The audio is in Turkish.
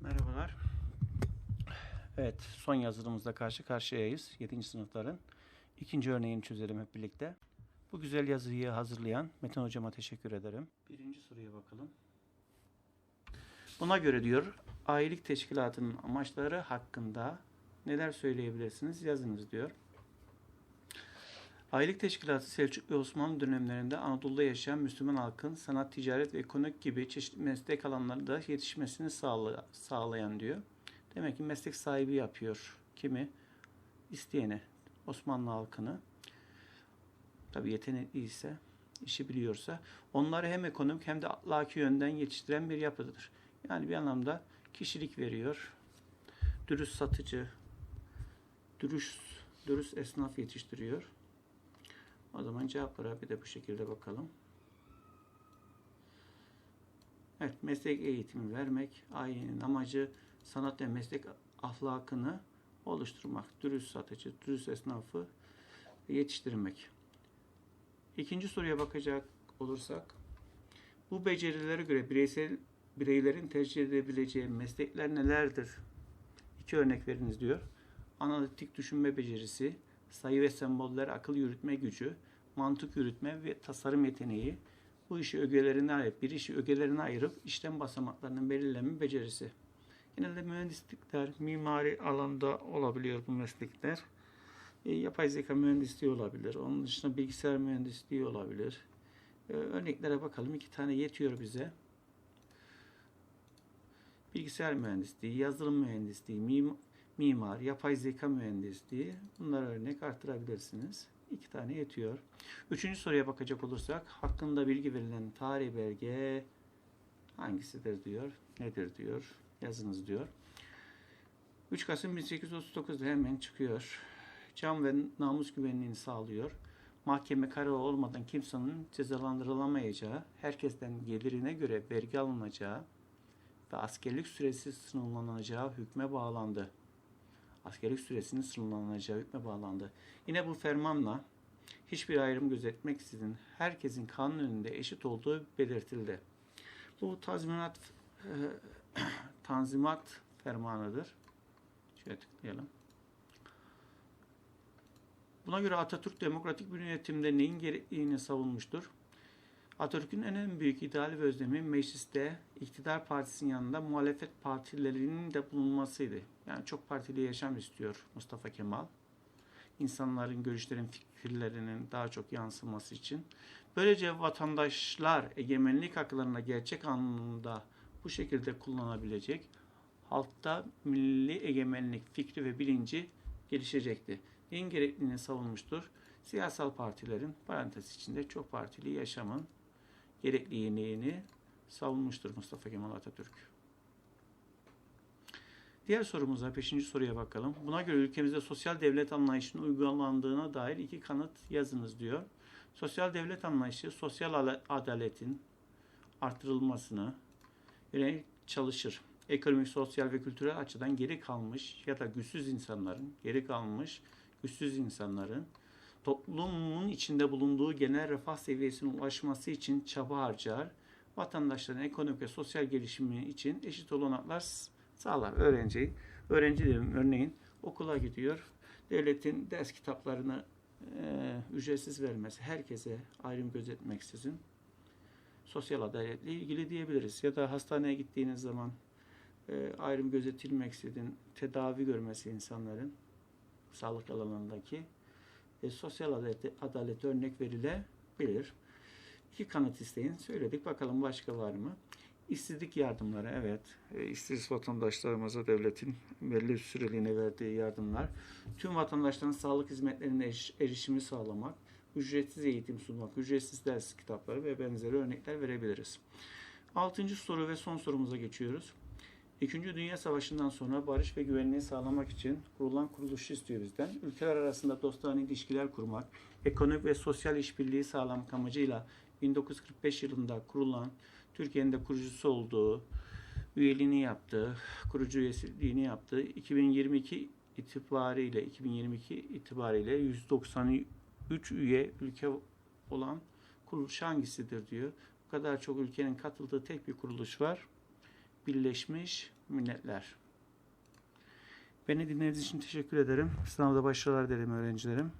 Merhabalar. Evet, son yazılımımızda karşı karşıyayız. 7. sınıfların. ikinci örneğini çözelim hep birlikte. Bu güzel yazıyı hazırlayan Metin hocama teşekkür ederim. Birinci soruya bakalım. Buna göre diyor, ailelik teşkilatının amaçları hakkında neler söyleyebilirsiniz yazınız diyor. Ailelik Teşkilatı Selçuk ve Osmanlı dönemlerinde Anadolu'da yaşayan Müslüman halkın sanat, ticaret ve ekonomik gibi çeşitli meslek alanlarında yetişmesini sağla- sağlayan diyor. Demek ki meslek sahibi yapıyor. Kimi? İsteyeni. Osmanlı halkını. Tabi yetenekliyse, işi biliyorsa onları hem ekonomik hem de ahlaki yönden yetiştiren bir yapıdır. Yani bir anlamda kişilik veriyor. Dürüst satıcı, dürüst, dürüst esnaf yetiştiriyor. O zaman cevaplara bir de bu şekilde bakalım. Evet, meslek eğitimi vermek, ailenin amacı sanat ve meslek ahlakını oluşturmak, dürüst satıcı, dürüst esnafı yetiştirmek. İkinci soruya bakacak olursak, bu becerilere göre bireysel bireylerin tercih edebileceği meslekler nelerdir? İki örnek veriniz diyor. Analitik düşünme becerisi, sayı ve semboller akıl yürütme gücü, mantık yürütme ve tasarım yeteneği, bu işi ögelerine ayırıp, bir işi ögelerine ayırıp işlem basamaklarının belirleme becerisi. Genelde mühendislikler, mimari alanda olabiliyor bu meslekler. E, yapay zeka mühendisliği olabilir. Onun dışında bilgisayar mühendisliği olabilir. E, örneklere bakalım. İki tane yetiyor bize. Bilgisayar mühendisliği, yazılım mühendisliği, mim- mimar, yapay zeka mühendisliği bunlara örnek artırabilirsiniz. İki tane yetiyor. Üçüncü soruya bakacak olursak hakkında bilgi verilen tarih belge hangisidir diyor, nedir diyor, yazınız diyor. 3 Kasım 1839'da hemen çıkıyor. Can ve namus güvenliğini sağlıyor. Mahkeme kararı olmadan kimsenin cezalandırılamayacağı, herkesten gelirine göre vergi alınacağı ve askerlik süresi sınırlanacağı hükme bağlandı askerlik süresinin sınırlanacağı hükme bağlandı. Yine bu fermanla hiçbir ayrım gözetmeksizin herkesin kanun önünde eşit olduğu belirtildi. Bu tazminat e, tanzimat fermanıdır. Şöyle tıklayalım. Buna göre Atatürk demokratik bir yönetimde neyin gerekliğini savunmuştur? Atatürk'ün en büyük ideali ve özlemi mecliste iktidar partisinin yanında muhalefet partilerinin de bulunmasıydı. Yani çok partili yaşam istiyor Mustafa Kemal. İnsanların görüşlerin, fikirlerinin daha çok yansıması için. Böylece vatandaşlar egemenlik haklarına gerçek anlamda bu şekilde kullanabilecek. Halkta milli egemenlik fikri ve bilinci gelişecekti. Neyin gerekliğini savunmuştur? Siyasal partilerin parantez içinde çok partili yaşamın gerekliliğini savunmuştur Mustafa Kemal Atatürk. Diğer sorumuza, beşinci soruya bakalım. Buna göre ülkemizde sosyal devlet anlayışının uygulandığına dair iki kanıt yazınız diyor. Sosyal devlet anlayışı, sosyal adaletin artırılmasını yönelik çalışır. Ekonomik, sosyal ve kültürel açıdan geri kalmış ya da güçsüz insanların, geri kalmış güçsüz insanların toplumun içinde bulunduğu genel refah seviyesine ulaşması için çaba harcar. Vatandaşların ekonomik ve sosyal gelişimi için eşit olanaklar sağlar. Öğrenci, öğrencilerin örneğin okula gidiyor. Devletin ders kitaplarını e, ücretsiz vermesi, herkese ayrım gözetmeksizin sosyal adaletle ilgili diyebiliriz. Ya da hastaneye gittiğiniz zaman e, ayrım gözetilmeksizin tedavi görmesi insanların sağlık alanındaki e, sosyal adalet, adalet örnek verilebilir. İki kanıt isteyin. Söyledik. Bakalım başka var mı? İşsizlik yardımları. Evet. E, işsiz vatandaşlarımıza devletin belli süreliğine verdiği yardımlar. Tüm vatandaşların sağlık hizmetlerine eriş, erişimi sağlamak. Ücretsiz eğitim sunmak. Ücretsiz ders kitapları ve benzeri örnekler verebiliriz. Altıncı soru ve son sorumuza geçiyoruz. İkinci Dünya Savaşı'ndan sonra barış ve güvenliği sağlamak için kurulan kuruluşu istiyor bizden. Ülkeler arasında dostane ilişkiler kurmak, ekonomik ve sosyal işbirliği sağlamak amacıyla 1945 yılında kurulan, Türkiye'nin de kurucusu olduğu, üyeliğini yaptığı, kurucu üyeliğini yaptığı 2022 itibariyle 2022 itibariyle 193 üye ülke olan kuruluş hangisidir diyor. Bu kadar çok ülkenin katıldığı tek bir kuruluş var. Birleşmiş Milletler. Beni dinlediğiniz için teşekkür ederim. Sınavda başarılar dilerim öğrencilerim.